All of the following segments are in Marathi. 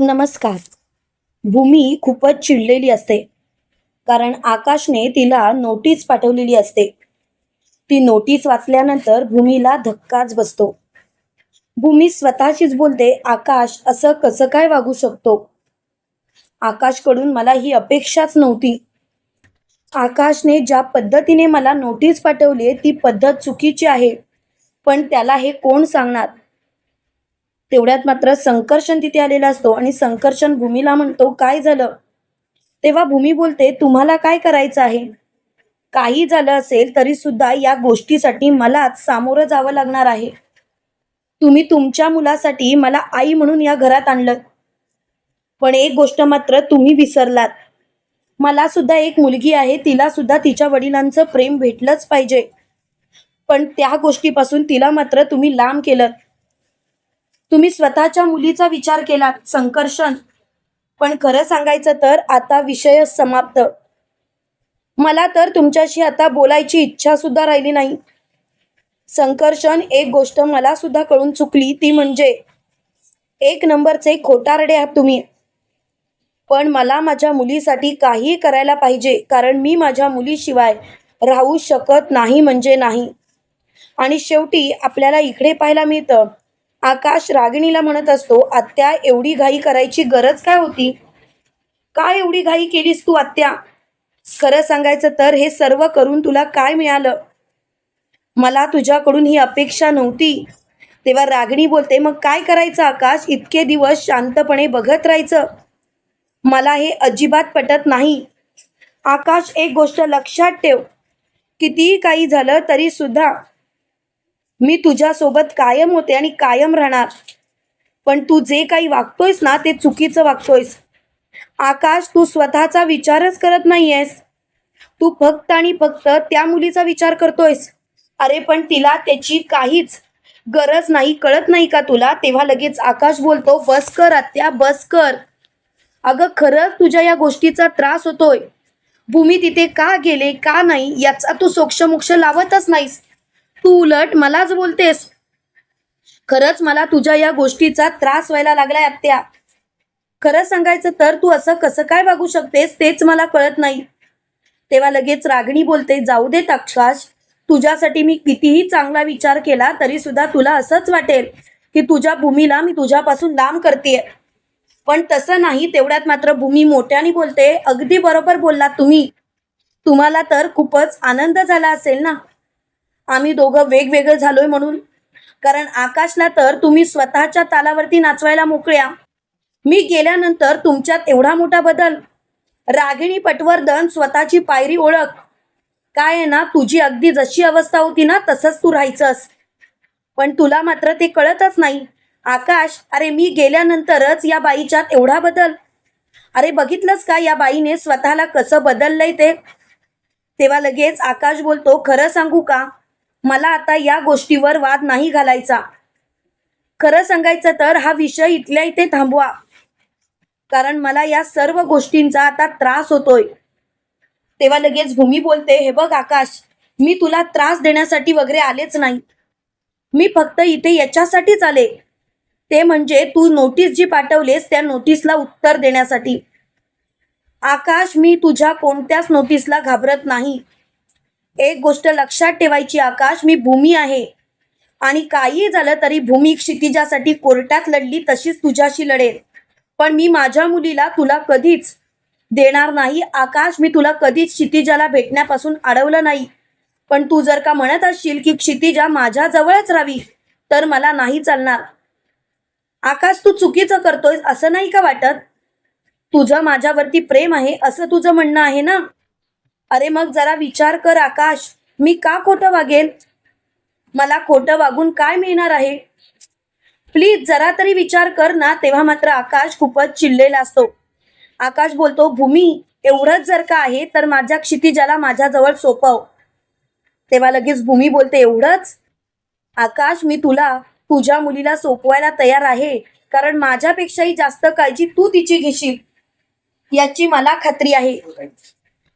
नमस्कार. भूमी खूपच चिडलेली असते. कारण आकाशने तिला नोटीस पाठवलेली असते. ती नोटीस वाचल्यानंतर भूमीला धक्काच बसतो. भूमी स्वतःशीच बोलते आकाश असं कसं काय वागू शकतो? आकाशकडून मला ही अपेक्षाच नव्हती. आकाशने ज्या पद्धतीने मला नोटीस पाठवली ती पद्धत चुकीची आहे. पण त्याला हे कोण सांगणार? तेवढ्यात मात्र संकर्षण तिथे आलेला असतो आणि संकर्षण भूमीला म्हणतो काय झालं? तेव्हा भूमी बोलते तुम्हाला काय करायचं आहे? काही झालं असेल तरी सुद्धा या गोष्टीसाठी मलाच सामोरं जावं लागणार आहे. तुम्ही तुमच्या मुलासाठी मला आई म्हणून या घरात आणलं. पण एक गोष्ट मात्र तुम्ही विसरलात. मला सुद्धा एक मुलगी आहे तिला सुद्धा तिच्या वडिलांचं प्रेम भेटलंच पाहिजे. पण त्या गोष्टीपासून तिला मात्र तुम्ही लांब केलं. तुम्ही स्वतःच्या मुलीचा विचार केला संकर्षण. पण खरं सांगायचं तर आता विषय समाप्त. मला तर तुमच्याशी आता बोलायची इच्छा सुद्धा राहिली नाही. संकर्षण एक गोष्ट मला सुद्धा कळून चुकली ती म्हणजे एक नंबरचे खोटारडे आहात तुम्ही. पण मला माझ्या मुलीसाठी काही करायला पाहिजे कारण मी माझ्या मुलीशिवाय राहू शकत नाही म्हणजे नाही. आणि शेवटी आपल्याला इकडे पाहायला मिळतं. आकाश रागिणीला म्हणत असतो आत्या एवढी घाई करायची गरज काय होती? काय एवढी घाई केलीस तू आत्या? खरं सांगायचं तर हे सर्व करून तुला काय मिळालं? मला तुझ्याकडून ही अपेक्षा नव्हती. तेव्हा रागिणी बोलते मग काय करायचं आकाश? इतके दिवस शांतपणे बघत राहायचं. मला हे अजिबात पटत नाही. आकाश एक गोष्ट लक्षात ठेव. कितीही काही झालं तरी सुद्धा मी तुझ्यासोबत कायम होते आणि कायम राहणार. पण तू जे काही वागतोयस ना ते चुकीचं वागतोयस. आकाश तू स्वतःचा विचारच करत नाहीयेस. तू फक्त आणि फक्त त्या मुलीचा विचार करतोयस. अरे पण तिला त्याची काहीच गरज नाही कळत नाही का तुला? तेव्हा लगेच आकाश बोलतो बस कर आत्या बस कर. अगं खरंच तुझ्या या गोष्टीचा त्रास होतोय. भूमी तिथे का गेले का नाही याचा तू सोक्षमोक्ष लावतच नाहीस. तू उलट मलाच बोलतेस. खरंच मला तुझ्या या गोष्टीचा त्रास व्हायला लागलाय आत्या. खरं सांगायचं तर तू असं कसं काय वागू शकतेस तेच मला कळत नाही. तेव्हा लगेच रागणी बोलते जाऊ देत आकाश तुझ्यासाठी मी कितीही चांगला विचार केला तरी सुद्धा तुला असंच वाटेल की तुझ्या भूमीला मी तुझ्यापासून लांब करते पण तसं नाही तेवढ्यात मात्र भूमी मोठ्याने बोलते अगदी बरोबर बोललात तुम्ही. तुम्हाला तर खूपच आनंद झाला असेल ना? आम्ही दोघं वेगवेगळं झालोय म्हणून. कारण आकाशला तर तुम्ही स्वतःच्या तालावरती नाचवायला मोकळ्या. मी गेल्यानंतर तुमच्यात एवढा मोठा बदल. रागिणी पटवर्धन स्वतःची पायरी ओळख. काय आहे ना तुझी अगदी जशी अवस्था होती ना तसंच तू राहायचंस. पण तुला मात्र ते कळतच नाही. आकाश अरे मी गेल्यानंतरच या बाईच्यात एवढा बदल. अरे बघितलंच का या बाईने स्वतःला कसं बदललंय ते? तेव्हा लगेच आकाश बोलतो खरं सांगू का? मला आता या गोष्टीवर वाद नाही घालायचा. खरं सांगायचं तर हा विषय इथल्या इथे थांबवा. कारण मला या सर्व गोष्टींचा आता त्रास होतोय. तेव्हा लगेच भूमी बोलते हे बघ आकाश मी तुला त्रास देण्यासाठी वगैरे आलेच नाही. मी फक्त इथे याच्यासाठीच आले. ते म्हणजे तू नोटीस जी पाठवलेस त्या नोटीसला उत्तर देण्यासाठी. आकाश मी तुझ्या कोणत्याच नोटीसला घाबरत नाही. एक गोष्ट लक्षात ठेवायची आकाश मी भूमी आहे. आणि काही झालं तरी भूमी क्षितिजासाठी कोर्टात लढली तशीच तुझ्याशी लढेल. पण मी माझ्या मुलीला तुला कधीच देणार नाही. आकाश मी तुला कधीच क्षितिजाला भेटण्यापासून अडवलं नाही. पण तू जर का म्हणत असशील की क्षितिजा माझ्या जवळच राहावी तर मला नाही चालणार. आकाश तू चुकीचं करतोयस असं नाही का वाटत? तुझं माझ्यावरती प्रेम आहे असं तुझं म्हणणं आहे ना? अरे मग जरा विचार कर आकाश. मी का खोटं वागेल मला खोटं वागून काय मिळणार आहे? प्लीज जरा तरी विचार कर ना. तेव्हा मात्र आकाश खूपच चिडलेला असतो. आकाश बोलतो भूमी एवढंच जर का आहे तर माझ्या क्षितिजाला माझ्याजवळ सोपव. तेव्हा लगेच भूमी बोलते एवढंच? आकाश मी तुला तुझ्या मुलीला सोपवायला तयार आहे. कारण माझ्यापेक्षाही जास्त काळजी तू तिची घेशील. याची मला खात्री आहे.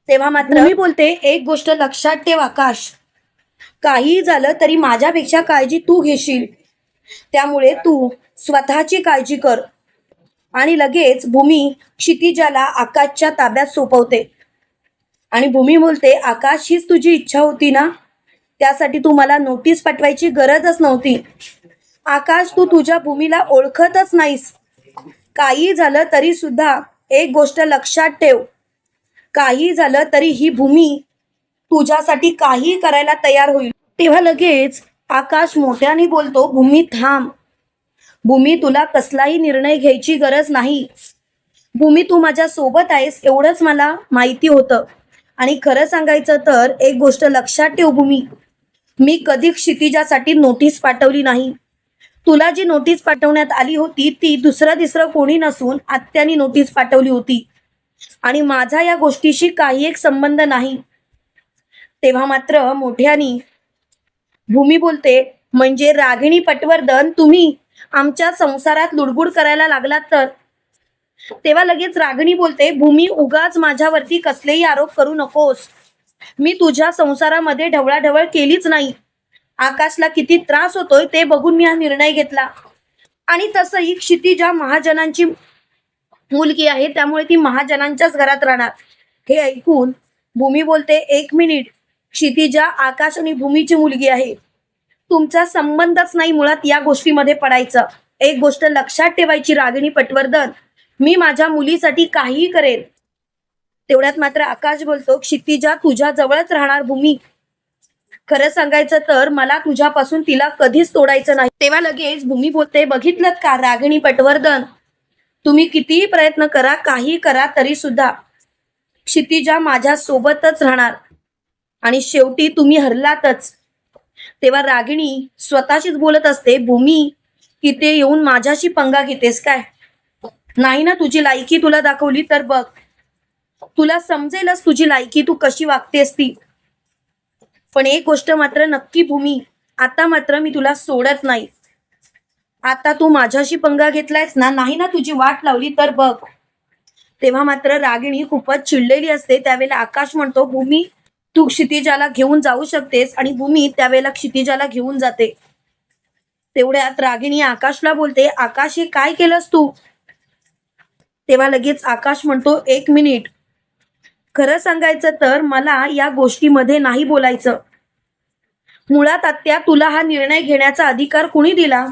तेव्हा मात्र मी बोलते एक गोष्ट लक्षात ठेव आकाश. काही झालं तरी माझ्यापेक्षा काळजी तू घेशील. त्यामुळे तू स्वतःची काळजी कर. आणि लगेच भूमी क्षितिजाला आकाशच्या ताब्यात सोपवते. आणि भूमी बोलते आकाश हीच तुझी इच्छा होती ना? त्यासाठी तू मला नोटीस पाठवायची गरजच नव्हती. आकाश तू तुझ्या भूमीला ओळखतच नाहीस. काही झालं तरी सुद्धा एक गोष्ट लक्षात ठेव. काही झालं तरी ही भूमी तुझ्यासाठी काही करायला तयार होईल. तेव्हा लगेच आकाश मोठ्याने बोलतो भूमी थांब. भूमी तुला कसलाही निर्णय घ्यायची गरज नाही. भूमी तू माझ्या सोबत आहेस एवढंच मला माहिती होतं. आणि खरं सांगायचं तर एक गोष्ट लक्षात ठेव भूमी. मी कधी क्षितिजासाठी नोटीस पाठवली नाही. तुला जी नोटीस पाठवण्यात आली होती ती दुसरं तिसरं कोणी नसून आत्यानी नोटीस पाठवली होती. आणि माझा या गोष्टीशी काही एक संबंध नाही. तेव्हा मात्र मोठ्यानी भूमी बोलते म्हणजे रागिणी पटवर्धन तुम्ही आमच्या संसारात लुडबुड करायला लागलात तर? तेव्हा लगेच रागिणी बोलते भूमी उगाच माझ्यावरती कसलेही आरोप करू नकोस. मी तुझ्या संसारामध्ये ढवळाढवळ केलीच नाही. आकाशला किती त्रास होतोय ते बघून मी हा निर्णय घेतला. आणि तसंही क्षितिजा महाजनांची मुलगी आहे त्यामुळे ती महाजनांच्याच घरात राहणार. हे ऐकून भूमी बोलते एक मिनिट. क्षितिजा आकाश आणि भूमीची मुलगी आहे. तुमचा संबंधच नाही मुळात या गोष्टीमध्ये पडायचं. एक गोष्ट लक्षात ठेवायची रागिणी पटवर्धन. मी माझ्या मुलीसाठी काहीही करेन. तेवढ्यात मात्र आकाश बोलतो क्षितिजा तुझ्या जवळच राहणार भूमी. खरं सांगायचं तर मला तुझ्यापासून तिला कधीच तोडायचं नाही. तेव्हा लगेच भूमी बोलते बघितलं का रागिणी पटवर्धन? तुम्ही कितीही प्रयत्न करा काही करा तरी सुद्धा क्षितिजा माझ्या सोबतच राहणार. आणि शेवटी तुम्ही हरलातच. तेव्हा रागिणी स्वतःशीच बोलत असते भूमी की येऊन माझ्याशी पंगा घेतेस काय? नाही ना तुझी लायकी तुला दाखवली तर बघ. तुला समजेलच तुझी लायकी तू कशी वागतेस ती. पण एक गोष्ट मात्र नक्की भूमी आता मात्र मी तुला सोडत नाही. आता तू माझ्याशी पंगा घेतलायस ना नाही ना तुझी वाट लावली तर बघ. तेव्हा मात्र रागिणी खूपच चिडलेली असते. त्यावेळेला आकाश म्हणतो भूमी तू क्षितिजाला घेऊन जाऊ शकतेस आणि भूमी त्यावेळेला क्षितिजाला घेऊन जाते. तेवढ्यात रागिणी आकाशला बोलते आकाश हे काय केलंस तू? तेव्हा लगेच आकाश म्हणतो एक मिनिट. खरं सांगायचं तर मला या गोष्टीमध्ये नाही बोलायचं. मुळात आत्या तुला हा निर्णय घेण्याचा अधिकार कुणी दिला?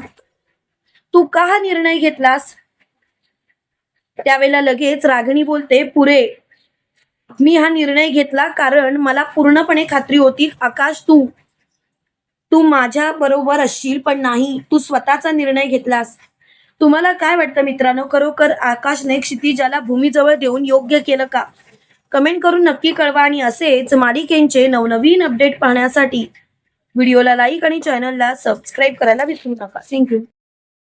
तू का हा निर्णय घेतलास? त्यावेळेला लगेच रागिणी बोलते पुरे मी हा निर्णय घेतला कारण मला पूर्णपणे खात्री होती आकाश तू. तू माझ्या बरोबर असशील पण नाही तू स्वतःचा निर्णय घेतलास. तुम्हाला काय वाटतं मित्रांनो? खरोखर आकाशने क्षितिजाला भूमीजवळ देऊन योग्य केलं का? कमेंट करून नक्की कळवा आणि असेच मालिकेंचे नवनवीन अपडेट पाहण्यासाठी व्हिडिओला लाईक आणि चॅनलला सबस्क्राईब करायला विसरू नका. थँक्यू.